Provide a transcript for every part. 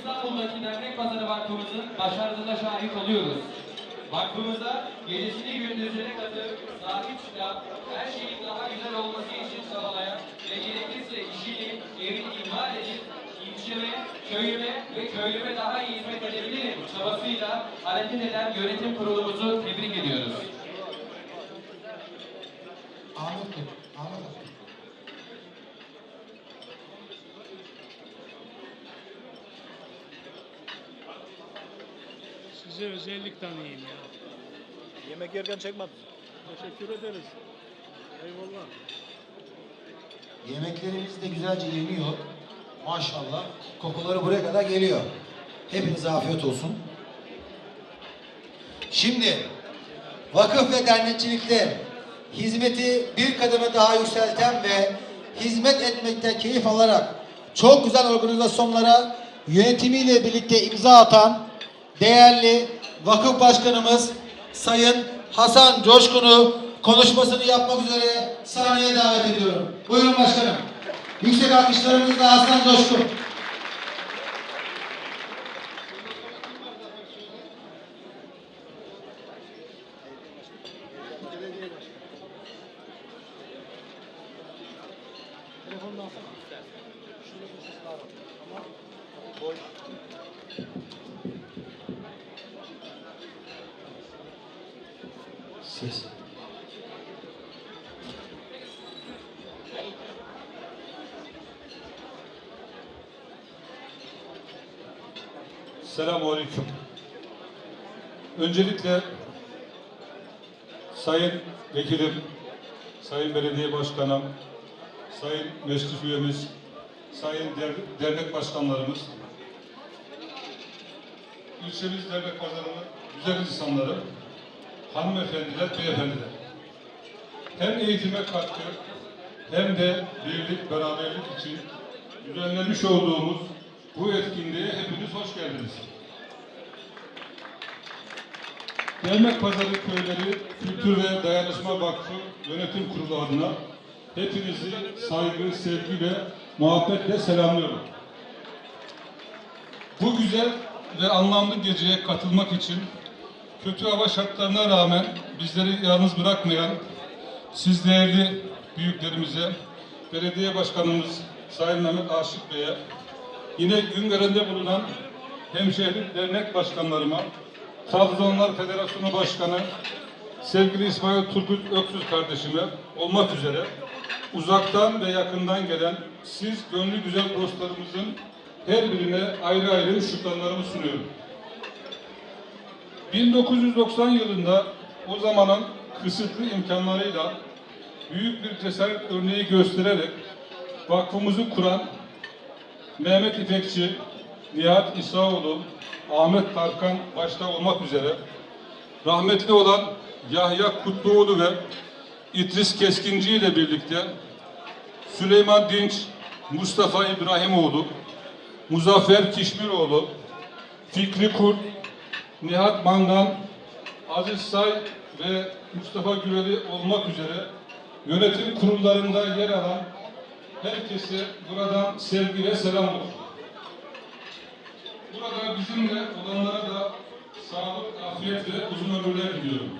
İstanbul'daki Dernek Pazarı Vakfımızın başarısına şahit oluyoruz. Vakfımıza gecesini gündüzüne katıp sahip çıkan, her şeyin daha güzel olması için çabalayan ve gerekirse işini, evini ihmal edip ilçeme, köyüme ve köylüme daha iyi hizmet edebilirim çabasıyla hareket eden yönetim kurulumuzu tebrik ediyoruz. Ahmet Bey, Ahmet Bey. Size özellik tanıyayım ya. Yemek yerken çekme bizi. Teşekkür ederiz. Eyvallah. Yemeklerimiz de güzelce yeniyor. Maşallah. Kokuları buraya kadar geliyor. Hepinize afiyet olsun. Şimdi vakıf ve dernekçilikte hizmeti bir kademe daha yükselten ve hizmet etmekten keyif alarak çok güzel organizasyonlara yönetimiyle birlikte imza atan değerli vakıf başkanımız Sayın Hasan Coşkun'u konuşmasını yapmak üzere sahneye davet ediyorum. Buyurun başkanım. Yüksek alkışlarımızla Hasan Coşkun. Selamünaleyküm. Öncelikle Sayın Vekilim, Sayın Belediye Başkanım, Sayın Meclis Üyemiz, Sayın der- Dernek Başkanlarımız, ilçemiz Dernek Pazarı'nın güzel insanları, hanımefendiler, beyefendiler. Hem eğitime katkı hem de birlik, beraberlik için düzenlemiş olduğumuz bu etkinliğe hepiniz hoş geldiniz. Dernek Pazarı Köyleri Kültür ve Dayanışma Vakfı Yönetim Kurulu adına hepinizi saygı, sevgi ve muhabbetle selamlıyorum. Bu güzel ve anlamlı geceye katılmak için kötü hava şartlarına rağmen bizleri yalnız bırakmayan siz değerli büyüklerimize, belediye başkanımız Sayın Mehmet Aşık Bey'e, yine Güngören'de bulunan hemşehri dernek başkanlarıma, Trabzonlar Federasyonu Başkanı sevgili İsmail Turgut Öksüz kardeşime olmak üzere uzaktan ve yakından gelen siz gönlü güzel dostlarımızın her birine ayrı ayrı şükranlarımı sunuyorum. 1990 yılında o zamanın kısıtlı imkanlarıyla büyük bir cesaret örneği göstererek vakfımızı kuran Mehmet İpekçi, Nihat İsaoğlu, Ahmet Tarkan başta olmak üzere rahmetli olan Yahya Kutluoğlu ve İdris Keskinci ile birlikte Süleyman Dinç, Mustafa İbrahimoğlu, Muzaffer Kişmiroğlu, Fikri Kurt, Nihat Mangan, Aziz Say ve Mustafa Güveli olmak üzere yönetim kurullarında yer alan herkese buradan sevgi ve selam olsun. Burada bizimle olanlara da sağlık, afiyet ve uzun ömürler diliyorum.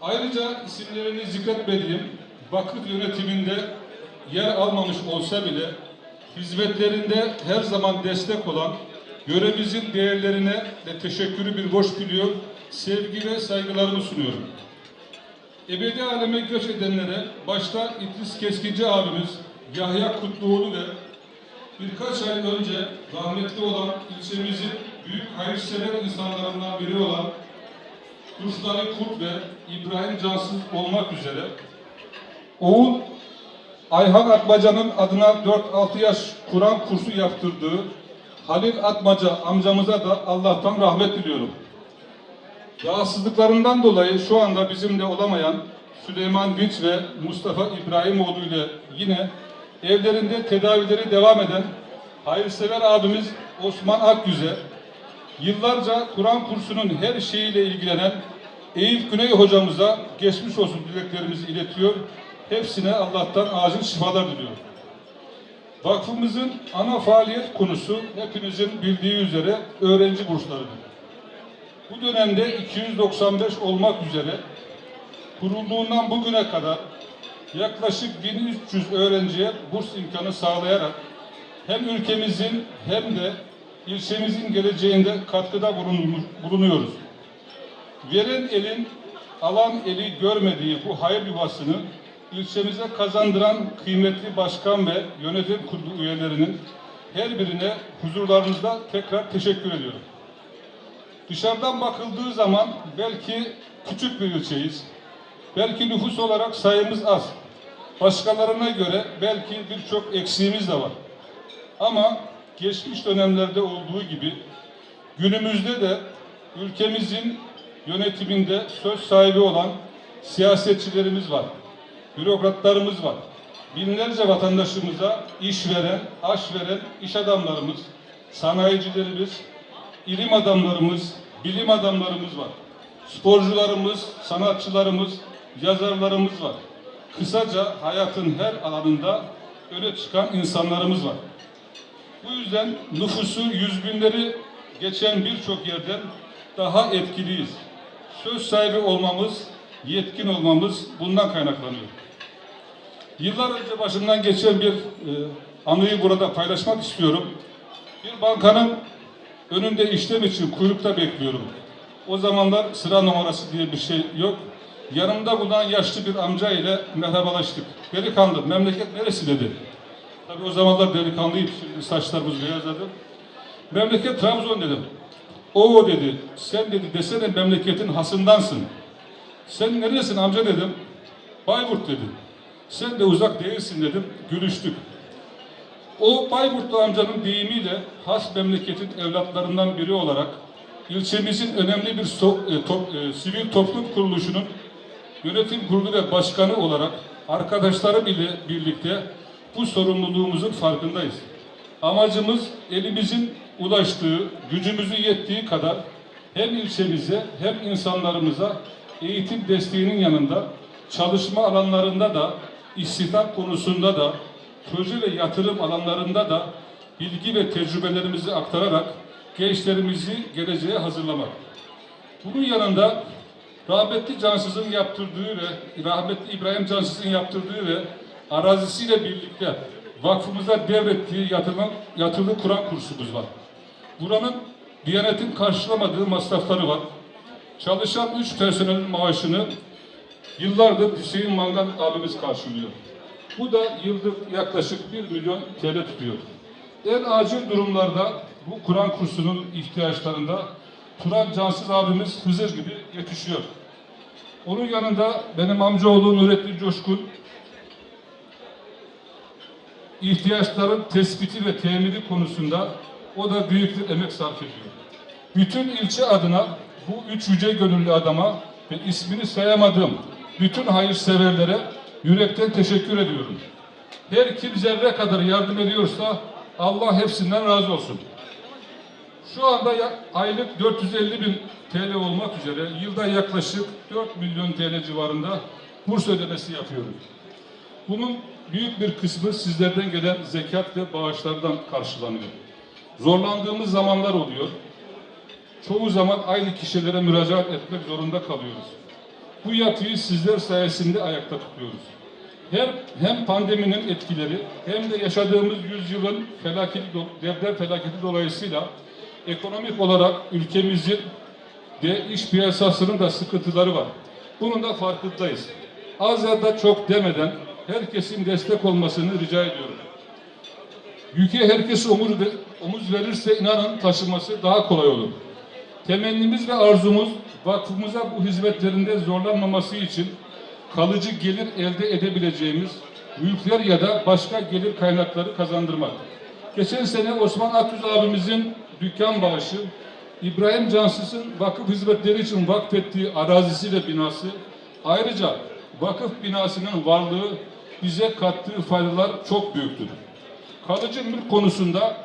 Ayrıca isimlerini zikretmediğim vakıf yönetiminde yer almamış olsa bile hizmetlerinde her zaman destek olan yöremizin değerlerine de teşekkürü bir borç biliyor, sevgi ve saygılarımı sunuyorum. Ebedi aleme göç edenlere başta İdris Keskinci abimiz Yahya Kutluoğlu ve birkaç ay önce rahmetli olan ilçemizin büyük hayırsever insanlarından biri olan Kuşları Kurt ve İbrahim Cansız olmak üzere Oğul Ayhan Atmaca'nın adına 4-6 yaş Kur'an kursu yaptırdığı Halil Atmaca amcamıza da Allah'tan rahmet diliyorum. Rahatsızlıklarından dolayı şu anda bizimle olamayan Süleyman Dinç ve Mustafa İbrahimoğlu ile yine evlerinde tedavileri devam eden hayırsever abimiz Osman Akgüze, yıllarca Kur'an kursunun her şeyiyle ilgilenen Eyüp Güney hocamıza geçmiş olsun dileklerimizi iletiyor. Hepsine Allah'tan acil şifalar diliyorum. Vakfımızın ana faaliyet konusu hepinizin bildiği üzere öğrenci burslarıdır. Bu dönemde 295 olmak üzere kurulduğundan bugüne kadar yaklaşık 1300 öğrenciye burs imkanı sağlayarak hem ülkemizin hem de ilçemizin geleceğinde katkıda bulunuyoruz. Veren elin alan eli görmediği bu hayır yuvasını ilçemize kazandıran kıymetli başkan ve yönetim kurulu üyelerinin her birine huzurlarınızda tekrar teşekkür ediyorum. Dışarıdan bakıldığı zaman belki küçük bir ilçeyiz. Belki nüfus olarak sayımız az. Başkalarına göre belki birçok eksiğimiz de var. Ama geçmiş dönemlerde olduğu gibi günümüzde de ülkemizin yönetiminde söz sahibi olan siyasetçilerimiz var. Bürokratlarımız var. Binlerce vatandaşımıza iş veren, aş veren iş adamlarımız, sanayicilerimiz, ilim adamlarımız, bilim adamlarımız var. Sporcularımız, sanatçılarımız, yazarlarımız var. Kısaca hayatın her alanında öne çıkan insanlarımız var. Bu yüzden nüfusu yüz binleri geçen birçok yerden daha etkiliyiz. Söz sahibi olmamız, yetkin olmamız bundan kaynaklanıyor. Yıllar önce başımdan geçen bir e, anıyı burada paylaşmak istiyorum. Bir bankanın önünde işlem için kuyrukta bekliyorum. O zamanlar sıra numarası diye bir şey yok. Yanımda bulunan yaşlı bir amca ile merhabalaştık. Delikanlı, memleket neresi dedi. Tabii o zamanlar delikanlıyım, şimdi saçlarımız beyazladı. Memleket Trabzon dedim. O dedi, sen dedi desene memleketin hasındansın. Sen neresin amca dedim. Bayburt dedi. Sen de uzak değilsin dedim. Gülüştük. O Bayburtlu amcanın deyimiyle has memleketin evlatlarından biri olarak ilçemizin önemli bir so- e, top- e, sivil toplum kuruluşunun yönetim kurulu ve başkanı olarak arkadaşlarım ile birlikte bu sorumluluğumuzun farkındayız. Amacımız elimizin ulaştığı, gücümüzün yettiği kadar hem ilçemize hem insanlarımıza eğitim desteğinin yanında çalışma alanlarında da istihdam konusunda da proje ve yatırım alanlarında da bilgi ve tecrübelerimizi aktararak gençlerimizi geleceğe hazırlamak. Bunun yanında rahmetli Cansız'ın yaptırdığı ve rahmetli İbrahim Cansız'ın yaptırdığı ve arazisiyle birlikte vakfımıza devrettiği yatılı, yatılı Kur'an kursumuz var. Buranın Diyanet'in karşılamadığı masrafları var. Çalışan üç personelin maaşını yıllardır Hüseyin Mangal abimiz karşılıyor. Bu da yıllık yaklaşık 1 milyon TL tutuyor. En acil durumlarda bu Kur'an kursunun ihtiyaçlarında Turan Cansız abimiz Hızır gibi yetişiyor. Onun yanında benim amcaoğlu Nurettin Coşkun ihtiyaçların tespiti ve temini konusunda o da büyük bir emek sarf ediyor. Bütün ilçe adına bu üç yüce gönüllü adama ve ismini sayamadığım bütün hayırseverlere yürekten teşekkür ediyorum. Her kim zerre kadar yardım ediyorsa Allah hepsinden razı olsun. Şu anda aylık 450 bin TL olmak üzere yılda yaklaşık 4 milyon TL civarında burs ödemesi yapıyoruz. Bunun büyük bir kısmı sizlerden gelen zekat ve bağışlardan karşılanıyor. Zorlandığımız zamanlar oluyor. Çoğu zaman aynı kişilere müracaat etmek zorunda kalıyoruz. Bu yapıyı sizler sayesinde ayakta tutuyoruz. Hem, hem pandeminin etkileri hem de yaşadığımız yüzyılın felaketi, deprem felaketi dolayısıyla ekonomik olarak ülkemizin de iş piyasasının da sıkıntıları var. Bunun da farkındayız. Az ya da çok demeden herkesin destek olmasını rica ediyorum. Yüke herkes omuz verirse inanın taşıması daha kolay olur. Temennimiz ve arzumuz vakfımıza bu hizmetlerinde zorlanmaması için kalıcı gelir elde edebileceğimiz mülkler ya da başka gelir kaynakları kazandırmak. Geçen sene Osman Akgüz abimizin dükkan bağışı, İbrahim Cansız'ın vakıf hizmetleri için vakfettiği arazisi ve binası, ayrıca vakıf binasının varlığı bize kattığı faydalar çok büyüktür. Kalıcı mülk konusunda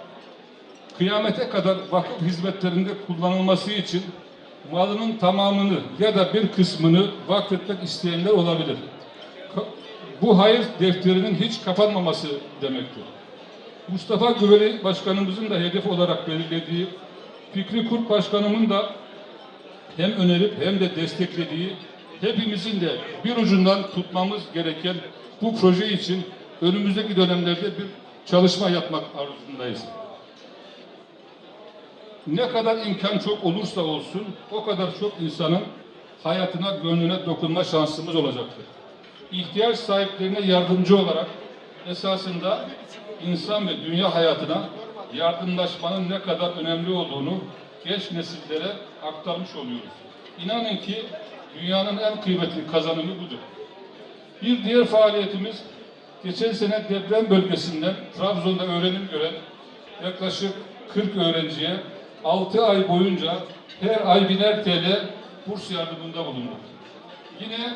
kıyamete kadar vakıf hizmetlerinde kullanılması için malının tamamını ya da bir kısmını vakfetmek isteyenler olabilir. Bu hayır defterinin hiç kapanmaması demektir. Mustafa Güveli Başkanımızın da hedef olarak belirlediği, Fikri Kurt Başkanımın da hem önerip hem de desteklediği, hepimizin de bir ucundan tutmamız gereken bu proje için önümüzdeki dönemlerde bir çalışma yapmak arzusundayız. Ne kadar imkan çok olursa olsun o kadar çok insanın hayatına, gönlüne dokunma şansımız olacaktır. İhtiyaç sahiplerine yardımcı olarak esasında insan ve dünya hayatına yardımlaşmanın ne kadar önemli olduğunu genç nesillere aktarmış oluyoruz. İnanın ki dünyanın en kıymetli kazanımı budur. Bir diğer faaliyetimiz geçen sene deprem bölgesinden Trabzon'da öğrenim gören yaklaşık 40 öğrenciye 6 ay boyunca her ay biner TL burs yardımında bulunduk. Yine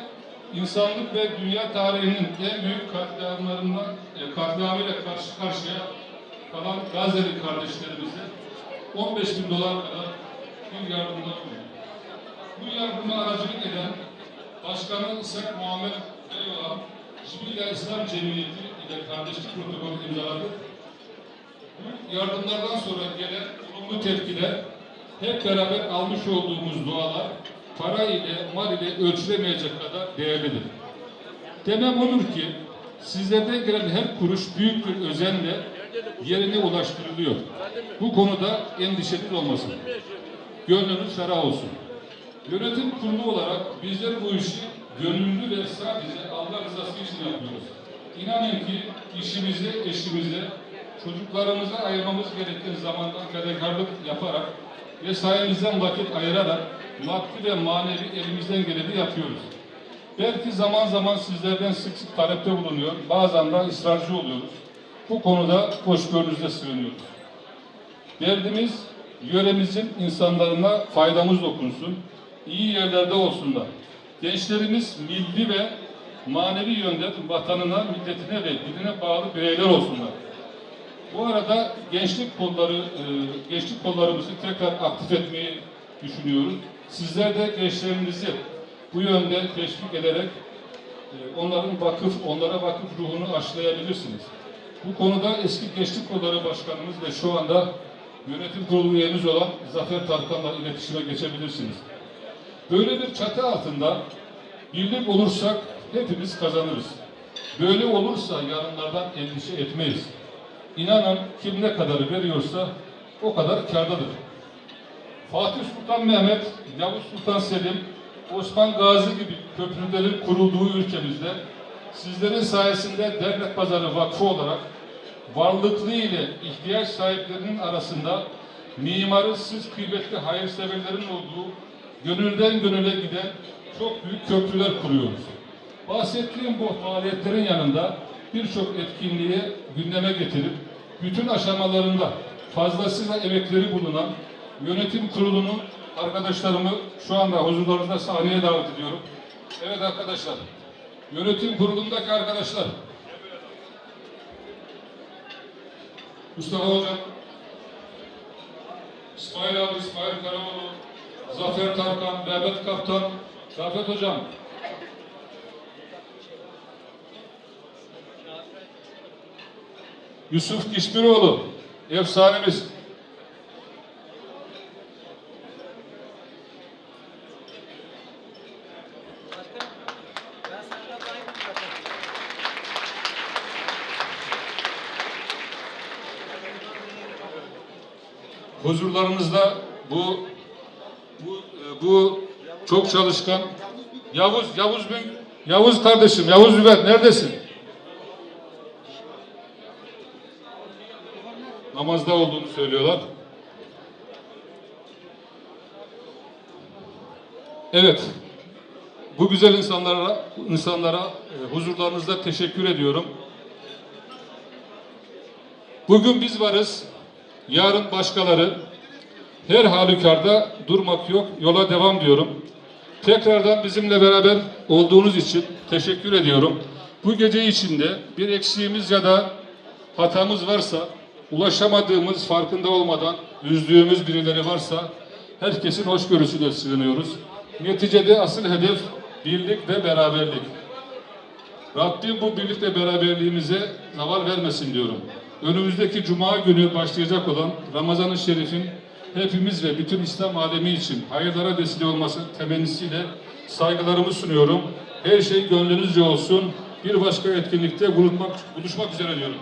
insanlık ve dünya tarihinin en büyük katliamlarından, e, katliamıyla karşı karşıya kalan Gazze'li kardeşlerimize 15 bin dolar kadar bir yardımda bulunduk. Bu yardıma aracılık eden Başkanı İshak Muhammed Bey olan Cibrilya İslam Cemiyeti ile kardeşlik protokolü imzaladı. Bu yardımlardan sonra gelen olumlu tepkiler hep beraber almış olduğumuz dualar para ile, mal ile ölçülemeyecek kadar değerlidir. Demem olur ki sizlerden gelen her kuruş büyük bir özenle yerine ulaştırılıyor. Bu konuda endişeniz olmasın. Gönlünüz ferah olsun. Yönetim kurulu olarak bizler bu işi gönüllü ve sadece Allah rızası için yapıyoruz. İnanın ki işimize, eşimize, çocuklarımıza ayırmamız gereken zamandan fedakarlık yaparak ve sayemizden vakit ayırarak maddi ve manevi elimizden geleni yapıyoruz. Belki zaman zaman sizlerden sık sık talepte bulunuyor, bazen de ısrarcı oluyoruz. Bu konuda hoşgörünüze sığınıyoruz. Derdimiz yöremizin insanlarına faydamız dokunsun, iyi yerlerde olsunlar. Gençlerimiz milli ve manevi yönden vatanına, milletine ve diline bağlı bireyler olsunlar. Bu arada gençlik kolları, e, gençlik kollarımızı tekrar aktif etmeyi düşünüyoruz. Sizler de gençlerinizi bu yönde teşvik ederek e, onların vakıf, onlara vakıf ruhunu aşılayabilirsiniz. Bu konuda eski gençlik kolları başkanımız ve şu anda yönetim kurulu üyemiz olan Zafer Tarkan'la iletişime geçebilirsiniz. Böyle bir çatı altında birlik olursak hepimiz kazanırız. Böyle olursa yarınlardan endişe etmeyiz. İnanın kim ne kadar veriyorsa o kadar kârdadır. Fatih Sultan Mehmet, Yavuz Sultan Selim, Osman Gazi gibi köprülerin kurulduğu ülkemizde sizlerin sayesinde Devlet Pazarı Vakfı olarak varlıklı ile ihtiyaç sahiplerinin arasında mimarı siz kıymetli hayırseverlerin olduğu gönülden gönüle giden çok büyük köprüler kuruyoruz. Bahsettiğim bu faaliyetlerin yanında birçok etkinliği gündeme getirip bütün aşamalarında fazlasıyla emekleri bulunan yönetim kurulunun arkadaşlarımı şu anda huzurlarınızda sahneye davet ediyorum. Evet arkadaşlar, yönetim kurulundaki arkadaşlar, Mustafa Hocam, İsmail abi, İsmail Karaoğlu, Zafer Tarkan, Mehmet Kaptan, Rafet Hocam, Yusuf Kişmiroğlu, efsanemiz. Huzurlarınızda bu bu bu çok çalışkan Yavuz Yavuz Bin Yavuz kardeşim Yavuz Biber neredesin? Namazda olduğunu söylüyorlar. Evet. Bu güzel insanlara insanlara e, huzurlarınızda teşekkür ediyorum. Bugün biz varız. Yarın başkaları. Her halükarda durmak yok. Yola devam diyorum. Tekrardan bizimle beraber olduğunuz için teşekkür ediyorum. Bu gece içinde bir eksiğimiz ya da hatamız varsa ulaşamadığımız, farkında olmadan üzdüğümüz birileri varsa herkesin hoşgörüsüne sığınıyoruz. Neticede asıl hedef birlik ve beraberlik. Rabbim bu birlik ve beraberliğimize zaval vermesin diyorum. önümüzdeki Cuma günü başlayacak olan Ramazan-ı Şerif'in hepimiz ve bütün İslam alemi için hayırlara vesile olması temennisiyle saygılarımı sunuyorum. Her şey gönlünüzce olsun. Bir başka etkinlikte buluşmak, buluşmak üzere diyorum.